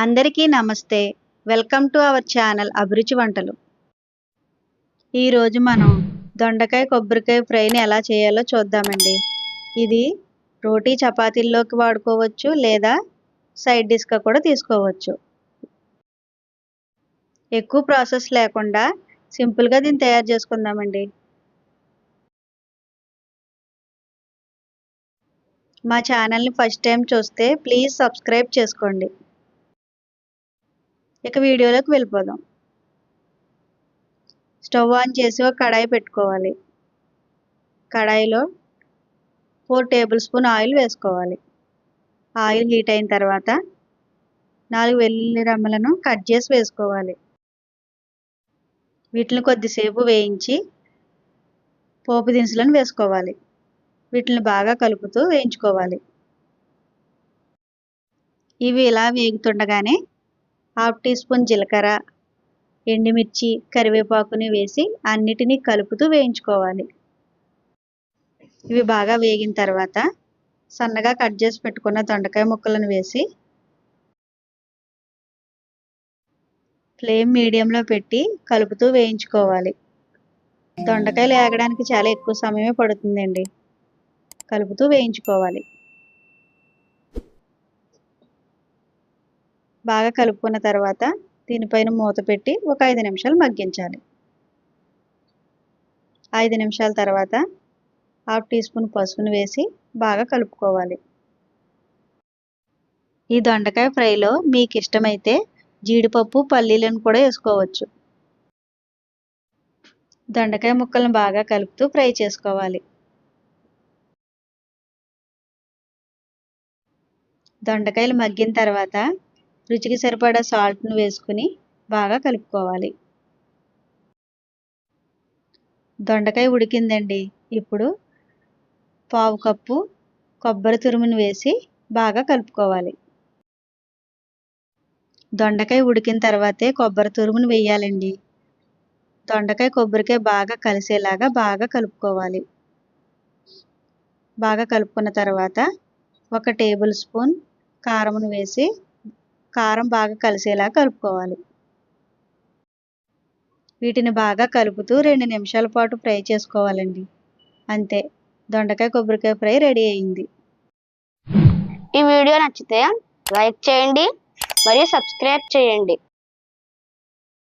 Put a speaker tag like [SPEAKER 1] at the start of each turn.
[SPEAKER 1] అందరికీ నమస్తే. Welcome to our channel అభిరుచి వంటలు. ఈరోజు మనం దొండకాయ కొబ్బరికాయ ఫ్రైని ఎలా చేయాలో చూద్దామండి. ఇది రోటీ చపాతీల్లోకి వాడుకోవచ్చు లేదా సైడ్ డిష్గా కూడా తీసుకోవచ్చు. ఎక్కువ ప్రాసెస్ లేకుండా సింపుల్గా దీన్ని తయారు చేసుకుందామండి. మా ఛానల్ని ఫస్ట్ టైం చూస్తే ప్లీజ్ సబ్స్క్రైబ్ చేసుకోండి. ఇక వీడియోలోకి వెళ్ళిపోదాం. స్టవ్ ఆన్ చేసి ఒక కడాయి పెట్టుకోవాలి. కడాయిలో ఫోర్ టేబుల్ స్పూన్ ఆయిల్ వేసుకోవాలి. ఆయిల్ హీట్ అయిన తర్వాత నాలుగు వెల్లుల్లి రమ్మలను కట్ చేసి వేసుకోవాలి. వీటిని కొద్దిసేపు వేయించి పోపు దినుసులను వేసుకోవాలి. వీటిని బాగా కలుపుతూ వేయించుకోవాలి. ఇవి ఇలా వేగుతుండగానే హాఫ్ టీ స్పూన్ జీలకర్ర ఎండుమిర్చి కరివేపాకుని వేసి అన్నిటినీ కలుపుతూ వేయించుకోవాలి. ఇవి బాగా వేగిన తర్వాత సన్నగా కట్ చేసి పెట్టుకున్న దొండకాయ ముక్కలను వేసి ఫ్లేమ్ మీడియంలో పెట్టి కలుపుతూ వేయించుకోవాలి. దొండకాయలు వేగడానికి చాలా ఎక్కువ సమయమే పడుతుందండి. కలుపుతూ వేయించుకోవాలి. బాగా కలుపుకున్న తర్వాత దీనిపైన మూత పెట్టి ఒక ఐదు నిమిషాలు మగ్గించాలి. ఐదు నిమిషాల తర్వాత హాఫ్ టీ స్పూన్ పసుపును వేసి బాగా కలుపుకోవాలి. ఈ దొండకాయ ఫ్రైలో మీకు ఇష్టమైతే జీడిపప్పు పల్లీలను కూడా వేసుకోవచ్చు. దొండకాయ ముక్కలను బాగా కలుపుతూ ఫ్రై చేసుకోవాలి. దొండకాయలు మగ్గిన తర్వాత రుచికి సరిపడా సాల్ట్ను వేసుకుని బాగా కలుపుకోవాలి. దొండకాయ ఉడికిందండి. ఇప్పుడు పావు కప్పు కొబ్బరి తురుమును వేసి బాగా కలుపుకోవాలి. దొండకాయ ఉడికిన తర్వాతే కొబ్బరి తురుమును వేయాలండి. దొండకాయ కొబ్బరికాయ బాగా కలిసేలాగా బాగా కలుపుకోవాలి. బాగా కలుపుకున్న తర్వాత ఒక టేబుల్ స్పూన్ కారమును వేసి కారం బాగా కలిసేలా కలుపుకోవాలి. వీటిని బాగా కలుపుతూ రెండు నిమిషాల పాటు ఫ్రై చేసుకోవాలండి. అంతే దొండకాయ కొబ్బరికాయ ఫ్రై రెడీ అయింది.
[SPEAKER 2] ఈ వీడియో నచ్చితే లైక్ చేయండి మరియు సబ్స్క్రైబ్ చేయండి.